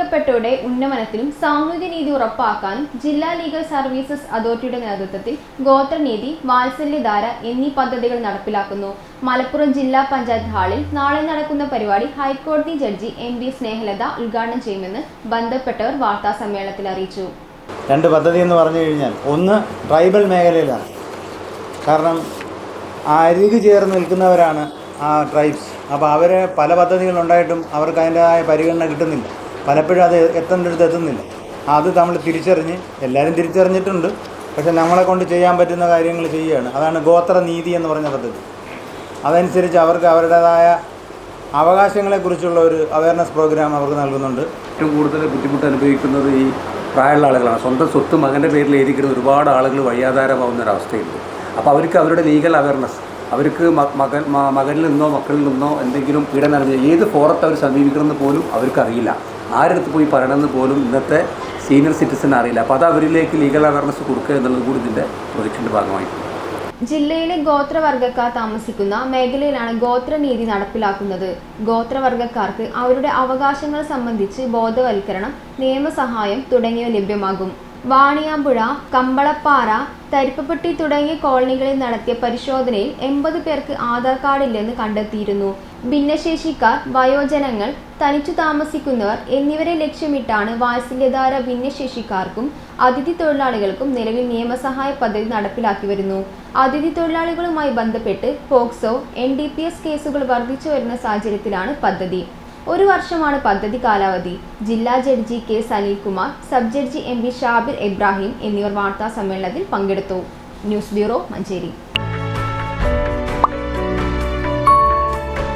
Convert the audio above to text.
പാർശ്വവൽക്കരിക്കപ്പെട്ടവരുടെ ഉന്നമനത്തിനും സാമൂഹിക നീതി ഉറപ്പാക്കാനും ജില്ലാ ലീഗൽ സർവീസസ് അതോറിറ്റിയുടെ നേതൃത്വത്തിൽ ഗോത്രനീതി വാത്സല്യധാര എന്നീ പദ്ധതികൾ നടപ്പിലാക്കുന്നു. മലപ്പുറം ജില്ലാ പഞ്ചായത്ത് ഹാളിൽ നാളെ നടക്കുന്ന പരിപാടി ഹൈക്കോടതി ജഡ്ജി എം ബി സ്നേഹലത ഉദ്ഘാടനം ചെയ്യുമെന്ന് ബന്ധപ്പെട്ടവർ വാർത്താ സമ്മേളനത്തിൽ അറിയിച്ചു. രണ്ട് പദ്ധതി എന്ന് പറഞ്ഞു കഴിഞ്ഞാൽ ഒന്ന് ട്രൈബൽ മേഖലയിലാണ്. കാരണം അരികു ചേർന്ന് നിൽക്കുന്നവരാണ് ആ ട്രൈബ്സ്. അപ്പോൾ അവർ പല പദ്ധതികളുണ്ടായിട്ടും അവർക്ക് അതിന്റെതായ പരിഗണന കിട്ടുന്നില്ല. പലപ്പോഴും അത് എത്തേണ്ടടുത്ത് എത്തുന്നില്ല. അത് നമ്മൾ തിരിച്ചറിഞ്ഞ് എല്ലാവരും തിരിച്ചറിഞ്ഞിട്ടുണ്ട്. പക്ഷേ നമ്മളെ കൊണ്ട് ചെയ്യാൻ പറ്റുന്ന കാര്യങ്ങൾ ചെയ്യുകയാണ്. അതാണ് ഗോത്ര നീതി എന്ന് പറഞ്ഞ പദ്ധതി. അതനുസരിച്ച് അവർക്ക് അവരുടേതായ അവകാശങ്ങളെക്കുറിച്ചുള്ള ഒരു അവയർനെസ് പ്രോഗ്രാം അവർക്ക് നൽകുന്നുണ്ട്. ഏറ്റവും കൂടുതൽ ബുദ്ധിമുട്ട് അനുഭവിക്കുന്നത് ഈ പ്രായമുള്ള ആളുകളാണ്. സ്വന്തം സ്വത്ത് മകന്റെ പേരിൽ എഴുതിക്കുന്ന ഒരുപാട് ആളുകൾ വഴിയാധാരമാവുന്ന ഒരവസ്ഥയുണ്ട്. അപ്പോൾ അവർക്ക് അവരുടെ ലീഗൽ അവയർനെസ് അവർക്ക് മകൻ മകനിൽ നിന്നോ മക്കളിൽ നിന്നോ എന്തെങ്കിലും പീഡനം അറിഞ്ഞ ഏത് ഫോറത്ത് അവർ സമീപിക്കണമെന്ന് പോലും അവർക്കറിയില്ല. ആരടുത്ത് പോയി പറയണമെന്ന് പോലും ഇന്നത്തെ സീനിയർ സിറ്റിസൺ അറിയില്ല. അപ്പോൾ അത് അവരിലേക്ക് ലീഗൽ അവയർനെസ് കൊടുക്കുക എന്നുള്ളത് കൂടി ഇതിന്റെ പ്രൊജക്റ്റിന്റെ ഭാഗമായിട്ടുണ്ട്. ജില്ലയിലെ ഗോത്രവർഗക്കാർ താമസിക്കുന്ന മേഖലയിലാണ് ഗോത്രനീതി നടപ്പിലാക്കുന്നത്. ഗോത്രവർഗക്കാർക്ക് അവരുടെ അവകാശങ്ങൾ സംബന്ധിച്ച് ബോധവൽക്കരണം നിയമസഹായം തുടങ്ങിയവ ലഭ്യമാകും. വാണിയാമ്പുഴ കമ്പളപ്പാറ തരിപ്പപ്പെട്ടി തുടങ്ങിയ കോളനികളിൽ നടത്തിയ പരിശോധനയിൽ എൺപത് പേർക്ക് ആധാർ കാർഡ് ഇല്ലെന്ന് കണ്ടെത്തിയിരുന്നു. ഭിന്നശേഷിക്കാർ വയോജനങ്ങൾ തനിച്ചു താമസിക്കുന്നവർ എന്നിവരെ ലക്ഷ്യമിട്ടാണ് വാത്സല്യധാര ഭിന്നശേഷിക്കാർക്കും അതിഥി തൊഴിലാളികൾക്കും നിലവിൽ നിയമസഹായ പദ്ധതി നടപ്പിലാക്കി വരുന്നു. അതിഥി തൊഴിലാളികളുമായി ബന്ധപ്പെട്ട് പോക്സോ എൻ കേസുകൾ വർദ്ധിച്ചു വരുന്ന സാഹചര്യത്തിലാണ് പദ്ധതി. ഒരു വർഷമാണ് പദ്ധതി കാലാവധി. ജില്ലാ judge K Saneelkumar sub judge M V Shabir Ibrahim എന്നിവർ വാർത്താ സമ്മേളനത്തിൽ പങ്കെടുത്തു. News bureau Manjeri.